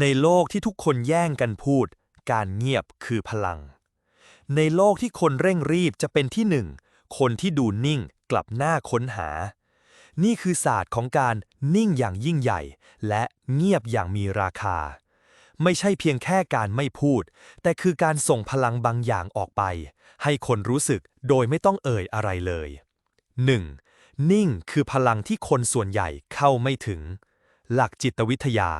ในโลกที่ทุกคนแย่งกันพูด การเงียบคือพลัง ในโลกที่คนเร่งรีบจะเป็นที่หนึ่ง คนที่ดูนิ่งกลับหน้าค้นหา นี่คือศาสตร์ของการนิ่งอย่างยิ่งใหญ่ และเงียบอย่างมีราคา ไม่ใช่เพียงแค่การไม่พูด แต่คือการส่งพลังบางอย่างออกไป ให้คนรู้สึกโดยไม่ต้องเอ่ยอะไรเลย 1. นิ่งคือพลังที่คนส่วนใหญ่เข้าไม่ถึง หลักจิตวิทยา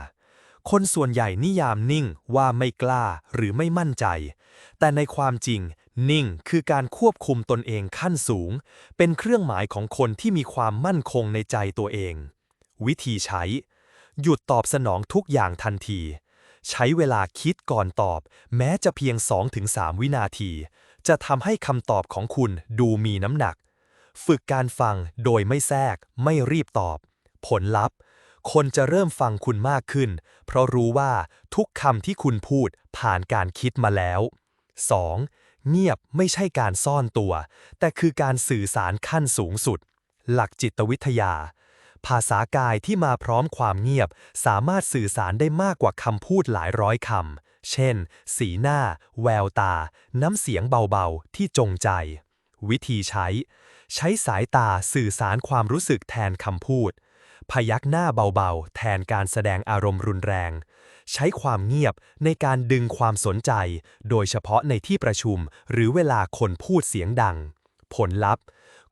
คนส่วนใหญ่นิยามนิ่งว่าไม่กล้าหรือไม่มั่นใจ แต่ในความจริง นิ่งคือการควบคุมตนเองขั้นสูง เป็นเครื่องหมายของคนที่มีความมั่นคงในใจตัวเอง วิธีใช้ หยุดตอบสนองทุกอย่างทันที ใช้เวลาคิดก่อนตอบ แม้จะเพียง 2-3 วินาที จะทำให้คำตอบของคุณดูมีน้ำหนัก ฝึกการฟังโดยไม่แทรก ไม่รีบตอบ ผลลัพธ์ คนจะเริ่มฟังคุณมากขึ้น เพราะรู้ว่าทุกคำที่คุณพูดผ่านการคิดมาแล้ว 2. เงียบไม่ใช่การซ่อนตัว แต่คือการสื่อสารขั้นสูงสุด หลักจิตวิทยา ภาษากายที่มาพร้อมความเงียบ สามารถสื่อสารได้มากกว่าคำพูดหลายร้อยคำ เช่น สีหน้า แววตา น้ำเสียงเบาๆ ที่จงใจ วิธีใช้ ใช้สายตาสื่อสารความรู้สึกแทนคำพูด พยักหน้าเบาๆ แทนการแสดงอารมณ์รุนแรง ใช้ความเงียบในการดึงความสนใจ โดยเฉพาะในที่ประชุม หรือเวลาคนพูดเสียงดัง ผลลัพธ์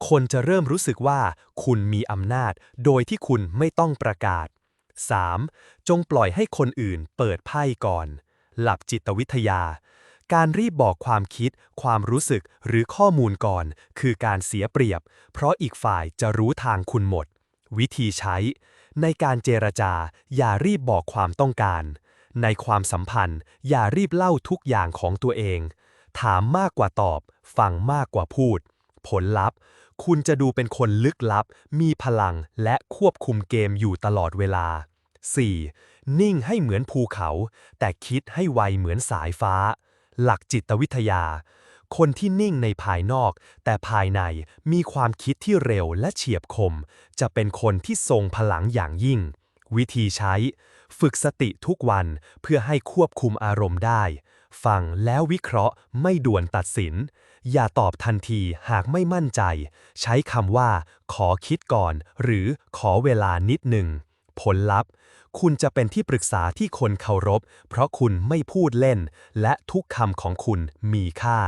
คนจะเริ่มรู้สึกว่า คุณมีอำนาจ โดยที่คุณไม่ต้องประกาศ 3. จงปล่อยให้คนอื่นเปิดไพ่ก่อน หลับจิตวิทยา การรีบบอกความคิด ความรู้สึกหรือข้อมูลก่อน คือการเสียเปรียบ เพราะอีกฝ่ายจะรู้ทางคุณหมด วิธีใช้ ในการเจรจา อย่ารีบบอกความต้องการ ในความสัมพันธ์ อย่ารีบเล่าทุกอย่างของตัวเอง ถามมากกว่าตอบ ฟังมากกว่าพูด ผลลัพธ์ คุณจะดูเป็นคนลึกลับ มีพลังและควบคุมเกมอยู่ตลอดเวลา 4. นิ่งให้เหมือนภูเขา แต่คิดให้ไวเหมือนสายฟ้า หลักจิตวิทยา คนที่นิ่งในภายนอก แต่ภายในมีความคิดที่เร็วและเฉียบคม จะเป็นคนที่ทรงพลังอย่างยิ่ง วิธีใช้ ฝึกสติทุกวันเพื่อให้ควบคุมอารมณ์ได้ ฟังแล้ววิเคราะห์ไม่ด่วนตัดสิน อย่าตอบทันทีหากไม่มั่นใจ ใช้คำว่า ขอคิดก่อน หรือขอเวลานิดหนึ่งผลลัพธ์ คุณจะเป็นที่ปรึกษาที่คนเคารพ เพราะคุณไม่พูดเล่น และทุกคำของคุณมีค่า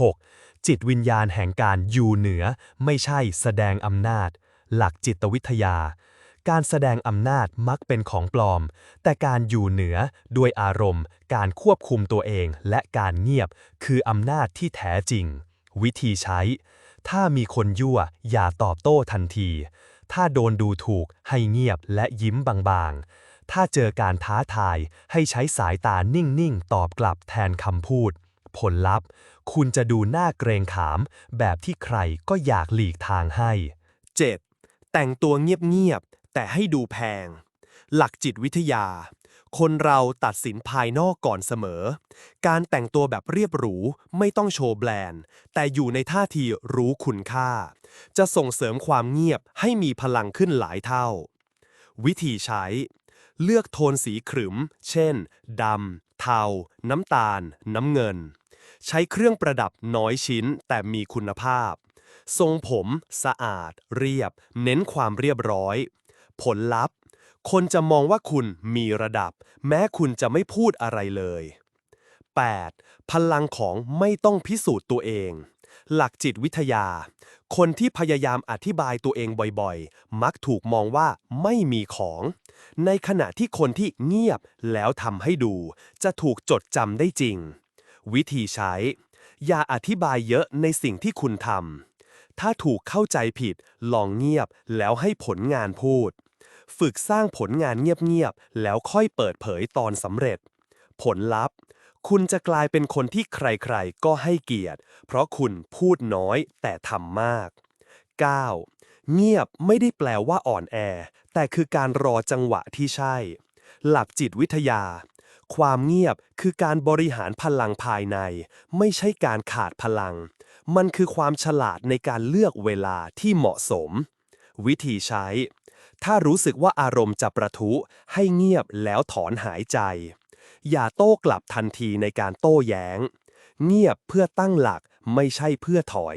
6. จิตวิญญาณแห่งการอยู่เหนือ ไม่ใช่แสดงอำนาจ หลักจิตวิทยา การแสดงอำนาจมักเป็นของปลอม แต่การอยู่เหนือด้วยอารมณ์ การควบคุมตัวเองและการเงียบ คืออำนาจที่แท้จริง วิธีใช้ ถ้ามีคนยั่ว อย่าตอบโต้ทันที ถ้าโดนดูถูกให้เงียบและยิ้มบางๆ ถ้าเจอการท้าทายให้ใช้สายตานิ่งๆ ตอบกลับแทนคำพูด ผลลัพธ์ คุณจะดูน่าเกรงขาม แบบที่ใครก็อยากหลีกทางให้ 7. แต่งตัวเงียบๆ แต่ให้ดูแพง หลักจิตวิทยา คนเราตัดสินภายนอกก่อนเสมอ การแต่งตัวแบบเรียบหรู ไม่ต้องโชว์แบรนด์ แต่อยู่ในท่าทีรู้คุณค่า จะส่งเสริมความเงียบให้มีพลังขึ้นหลายเท่า วิธีใช้ เลือกโทนสีขรึม เช่นดำเทา น้ำตาล น้ำเงิน ใช้เครื่องประดับน้อยชิ้นแต่มีคุณภาพ ทรงผมสะอาด เรียบ เน้นความเรียบร้อย ผลลัพธ์ คนจะมองว่าคุณมีระดับ แม้คุณจะไม่พูดอะไรเลย 8. พลังของไม่ต้องพิสูจน์ตัวเอง หลักจิตวิทยา คนที่พยายามอธิบายตัวเองบ่อยๆ มักถูกมองว่าไม่มีของ ในขณะที่คนที่เงียบแล้วทำให้ดู จะถูกจดจำได้จริง วิธีใช้ อย่าอธิบายเยอะในสิ่งที่คุณทำ ถ้าถูกเข้าใจผิด ลองเงียบแล้วให้ผลงานพูด ฝึกสร้างผลงานเงียบๆ แล้วค่อยเปิดเผยตอนสำเร็จ ผลลัพธ์ คุณจะกลายเป็นคนที่ใครๆ ก็ให้เกียรติ เพราะคุณพูดน้อยแต่ทำมาก 9. เงียบไม่ได้แปลว่าอ่อนแอ แต่คือการรอจังหวะที่ใช่ หลักจิตวิทยา ความเงียบคือการบริหารพลังภายใน ไม่ใช่การขาดพลัง มันคือความฉลาดในการเลือกเวลาที่เหมาะสม วิธีใช้ ถ้ารู้สึกว่าอารมณ์จะประทุให้เงียบแล้วถอนหายใจ อย่าโต้กลับทันทีในการโต้แย้ง เงียบเพื่อตั้งหลักไม่ใช่เพื่อถอย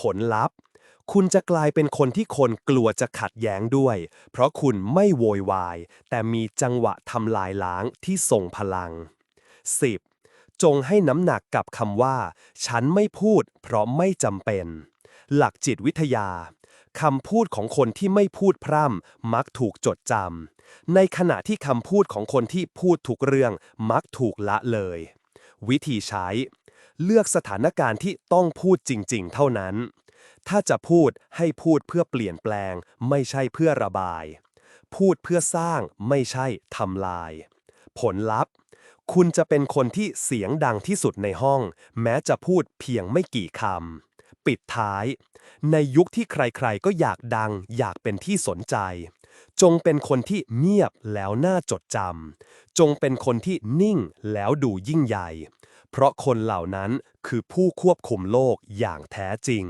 ผลลัพธ์ คุณจะกลายเป็นคนที่คนกลัวจะขัดแย้งด้วย เพราะคุณไม่โวยวาย แต่มีจังหวะทำลายล้างที่ทรงพลัง 10. จงให้น้ำหนักกับคำว่า ฉันไม่พูด เพราะไม่จำเป็น หลักจิตวิทยาคำพูดของคนที่ไม่พูดพร่ำมักถูกจดจำในขณะที่คำพูดของคนที่พูดทุกเรื่องมักถูกละเลย วิธีใช้ เลือกสถานการณ์ที่ต้องพูดจริง ๆ เท่านั้น ถ้าจะพูดให้พูดเพื่อเปลี่ยนแปลง ไม่ใช่เพื่อระบาย พูดเพื่อสร้างไม่ใช่ทำลาย ผลลัพธ์ คุณจะเป็นคนที่เสียงดังที่สุดในห้อง แม้จะพูดเพียงไม่กี่คำ ปิดท้าย ในยุคที่ใครๆก็อยากดัง อยากเป็นที่สนใจ จงเป็นคนที่เงียบแล้วน่าจดจำจงเป็นคนที่นิ่งแล้วดูยิ่งใหญ่ เพราะคนเหล่านั้นคือผู้ควบคุมโลกอย่างแท้จริง